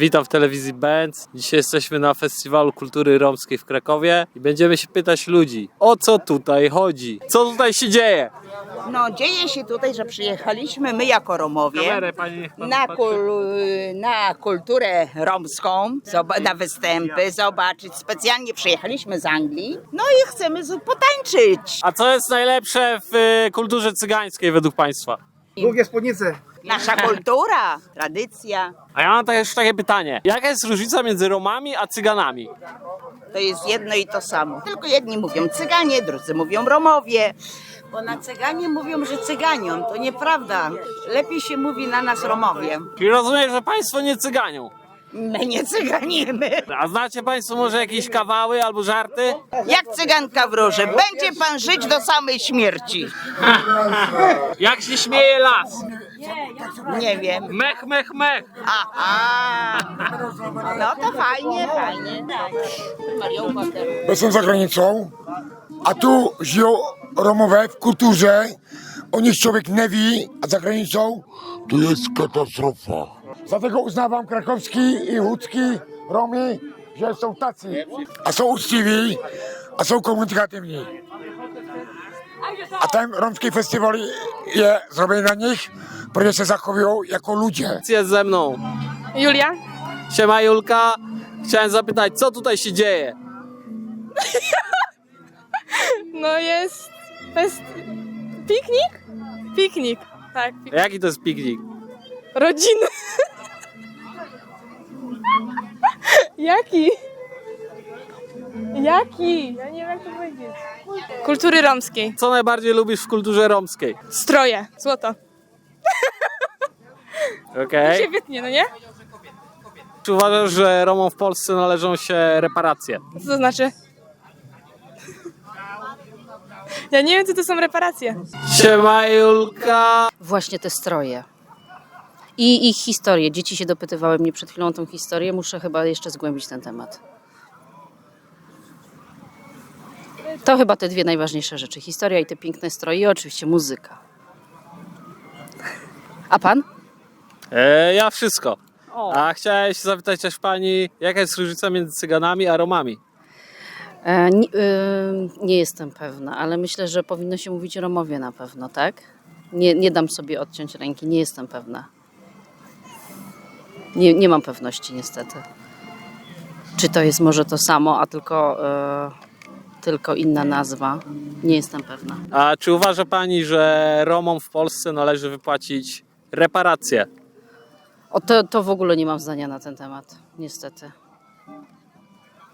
Witam w telewizji Benz. Dzisiaj jesteśmy na Festiwalu Kultury Romskiej w Krakowie i będziemy się pytać ludzi, o co tutaj chodzi? Co tutaj się dzieje? No, dzieje się tutaj, że przyjechaliśmy my jako Romowie pani niech na, kul, na kulturę romską, na występy, zobaczyć. Specjalnie przyjechaliśmy z Anglii, no i chcemy z- potańczyć. A co jest najlepsze w y, kulturze cygańskiej według Państwa? Długie spódnice. Nasza kultura, tradycja, A ja mam też takie pytanie. Jaka jest różnica między Romami a Cyganami? to jest jedno i to samo. Tylko jedni mówią Cyganie, drudzy mówią Romowie. Bo na Cyganie mówią, że Cyganią. To nieprawda. Lepiej się mówi na nas Romowie. Czyli rozumiem, że Państwo nie Cyganią. My nie Cyganimy. A znacie Państwo może jakieś kawały albo żarty? Jak Cyganka wróży, będzie pan żyć do samej śmierci. Jak się śmieje las? Nie wiem. Mech, mech, mech. Aha. No to fajnie, fajnie. Jestem za granicą, a tu żyją Romowie w kulturze. O nich człowiek nie wie, a za granicą to jest katastrofa. Dlatego uznawam krakowski i łódzki Romy, że są tacy. A są uczciwi, a są komunikatywni. A ten romski festiwal je zrobiony na nich, ponieważ się zachowują jako ludzie. Jest ze mną. Julia? Siema Julka. Chciałem zapytać, co tutaj się dzieje? No jest fest... piknik? Piknik, tak. Pik... Jaki to jest piknik? Rodziny. Jaki? Jaki? Ja nie wiem jak to powiedzieć. Kultury romskiej. Co najbardziej lubisz w kulturze romskiej? Stroje, złoto. Okej. Się wytnie, no nie? Czy uważasz, że Romom w Polsce należą się reparacje? Co to znaczy? Ja nie wiem, co to są reparacje. Siema Julka. Właśnie te stroje. I ich historię. Dzieci się dopytywały mnie przed chwilą o tą historię. Muszę chyba jeszcze zgłębić ten temat. To chyba te dwie najważniejsze rzeczy. Historia i te piękne stroje i oczywiście muzyka. A pan? E, ja wszystko. O. A chciałem się zapytać też pani, jaka jest różnica między Cyganami a Romami? E, nie, y, nie jestem pewna, ale myślę, że powinno się mówić Romowie na pewno, tak? Nie, nie dam sobie odciąć ręki, nie jestem pewna. Nie, nie mam pewności niestety. Czy to jest może to samo, a tylko, e, tylko inna nazwa? Nie jestem pewna. A czy uważa pani, że Romom w Polsce należy wypłacić reparacje? O, to, to w ogóle nie mam zdania na ten temat, niestety.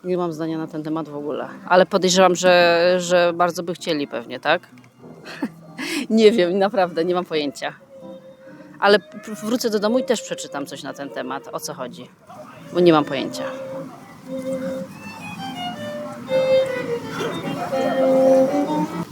Nie mam zdania na ten temat w ogóle. Ale podejrzewam, że, że bardzo by chcieli pewnie, tak? nie wiem, naprawdę, nie mam pojęcia. Ale wrócę do domu i też przeczytam coś na ten temat, o co chodzi. Bo nie mam pojęcia.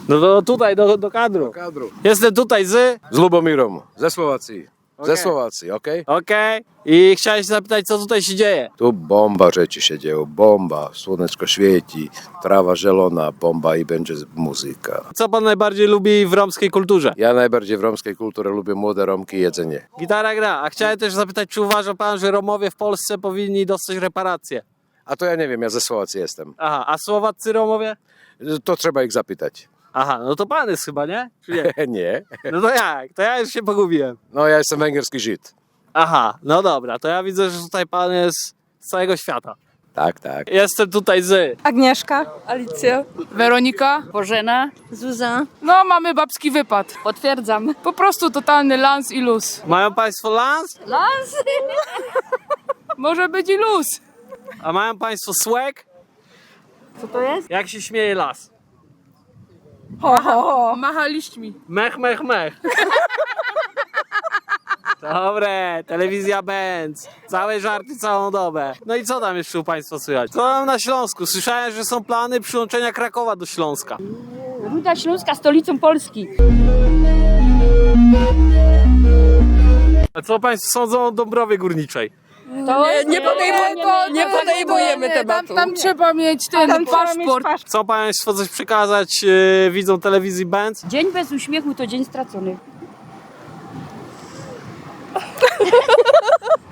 No to tutaj, do, do kadru. Kadru. Jestem tutaj z... Z Lubomirą, ze Słowacji. Okej. Ze Słowacji, okej? Okej. I chciałem się zapytać, co tutaj się dzieje? Tu bomba rzeczy się dzieją, bomba, słoneczko świeci, trawa zielona, bomba i będzie muzyka. Co pan najbardziej lubi w romskiej kulturze? Ja najbardziej w romskiej kulturze lubię młode Romki i jedzenie. Gitara gra. A chciałem też zapytać, czy uważa pan, że Romowie w Polsce powinni dostać reparacje? A to ja nie wiem, ja ze Słowacji jestem. Aha, a Słowaccy Romowie? To trzeba ich zapytać. Aha, no to pan jest chyba, nie? Czy nie? nie. No to jak? To ja już się pogubiłem. No ja jestem węgierski Żyd. Aha, no dobra, to ja widzę, że tutaj pan jest z całego świata. Tak, tak. Jestem tutaj z... Agnieszka. Alicja. Weronika? Bożena? Zuza? No, mamy babski wypad. Potwierdzam. Po prostu totalny lans i luz. Mają państwo lans? Może być i luz. A mają państwo swag? Co to jest? Jak się śmieje las? Ho, ho, ho. Macha liśćmi. Mech, mech, mech. Dobre, telewizja Benz. Całe żarty całą dobę. No i co tam jeszcze u Państwa słychać? Co tam na Śląsku? Słyszałem, że są plany przyłączenia Krakowa do Śląska. Ruda Śląska stolicą Polski. A co Państwo sądzą o Dąbrowie Górniczej? To Nie, nie, podejmujemy, nie podejmujemy tematu. Tam, tam trzeba mieć ten paszport. Co Państwo coś przekazać yy, widzą telewizji Benz? Dzień bez uśmiechu to dzień stracony.